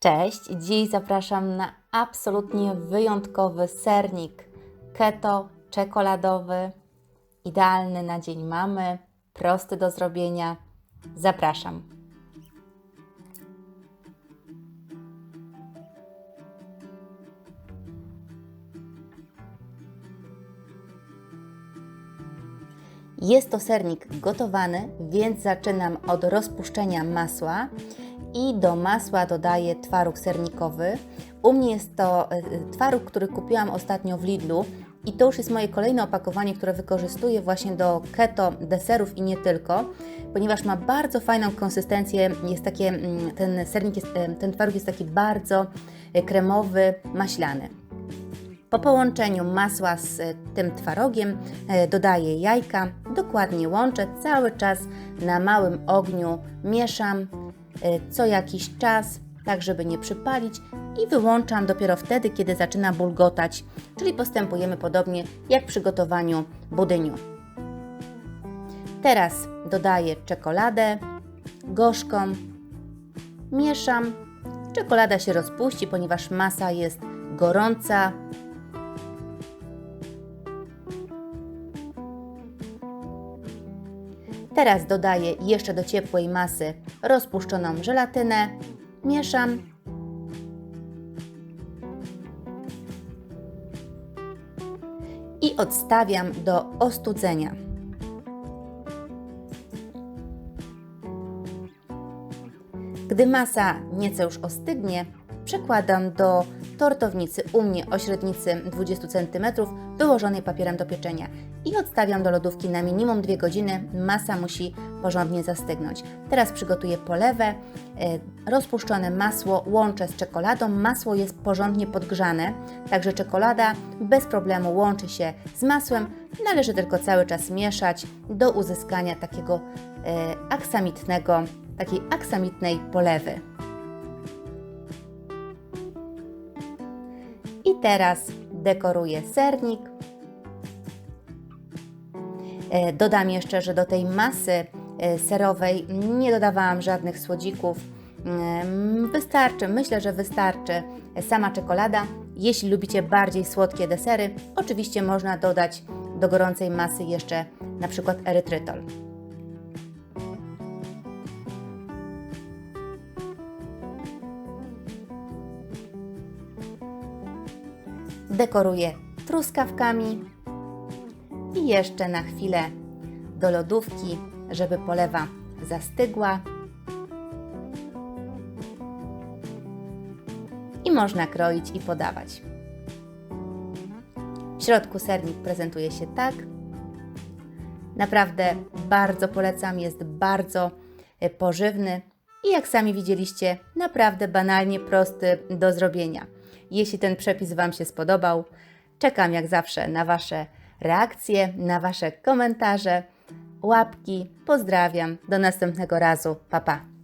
Cześć, dziś zapraszam na absolutnie wyjątkowy sernik keto czekoladowy, idealny na dzień mamy, prosty do zrobienia. Zapraszam. Jest to sernik gotowany, więc zaczynam od rozpuszczenia masła i do masła dodaję twaróg sernikowy. U mnie jest to e, twaróg, który kupiłam ostatnio w Lidlu i to już jest moje kolejne opakowanie, które wykorzystuję właśnie do keto deserów i nie tylko, ponieważ ma bardzo fajną konsystencję, jest takie, mm, ten sernik, jest, e, ten twaróg jest taki bardzo e, kremowy, maślany. Po połączeniu masła z e, tym twarogiem e, dodaję jajka, dokładnie łączę cały czas na małym ogniu, mieszam e, co jakiś czas, tak żeby nie przypalić i wyłączam dopiero wtedy, kiedy zaczyna bulgotać, czyli postępujemy podobnie jak przy gotowaniu budyniu. Teraz dodaję czekoladę gorzką, mieszam. Czekolada się rozpuści, ponieważ masa jest gorąca, Teraz dodaję jeszcze do ciepłej masy rozpuszczoną żelatynę, mieszam. I odstawiam do ostudzenia. Gdy masa nieco już ostygnie, przekładam do tortownicy u mnie o średnicy 20 cm wyłożonej papierem do pieczenia i odstawiam do lodówki na minimum 2 godziny. Masa musi porządnie zastygnąć. Teraz przygotuję polewę. E, rozpuszczone masło łączę z czekoladą. Masło jest porządnie podgrzane, także czekolada bez problemu łączy się z masłem. Należy tylko cały czas mieszać do uzyskania takiego e, aksamitnego, takiej aksamitnej polewy. Teraz dekoruję sernik. E, Dodam jeszcze, że do tej masy e, serowej nie dodawałam żadnych słodzików. Mm, Wystarczy, myślę, że wystarczy sama czekolada. Jeśli lubicie bardziej słodkie desery, oczywiście można dodać do gorącej masy jeszcze na przykład erytrytol. Dekoruję truskawkami i jeszcze na chwilę do lodówki, żeby polewa zastygła. I można kroić i podawać. W środku sernik prezentuje się tak. Naprawdę bardzo polecam, jest bardzo e, pożywny i jak sami widzieliście, naprawdę banalnie prosty do zrobienia. Jeśli ten przepis Wam się spodobał, czekam jak zawsze na Wasze reakcje, na Wasze komentarze, łapki. Pozdrawiam. Do następnego razu. Pa pa.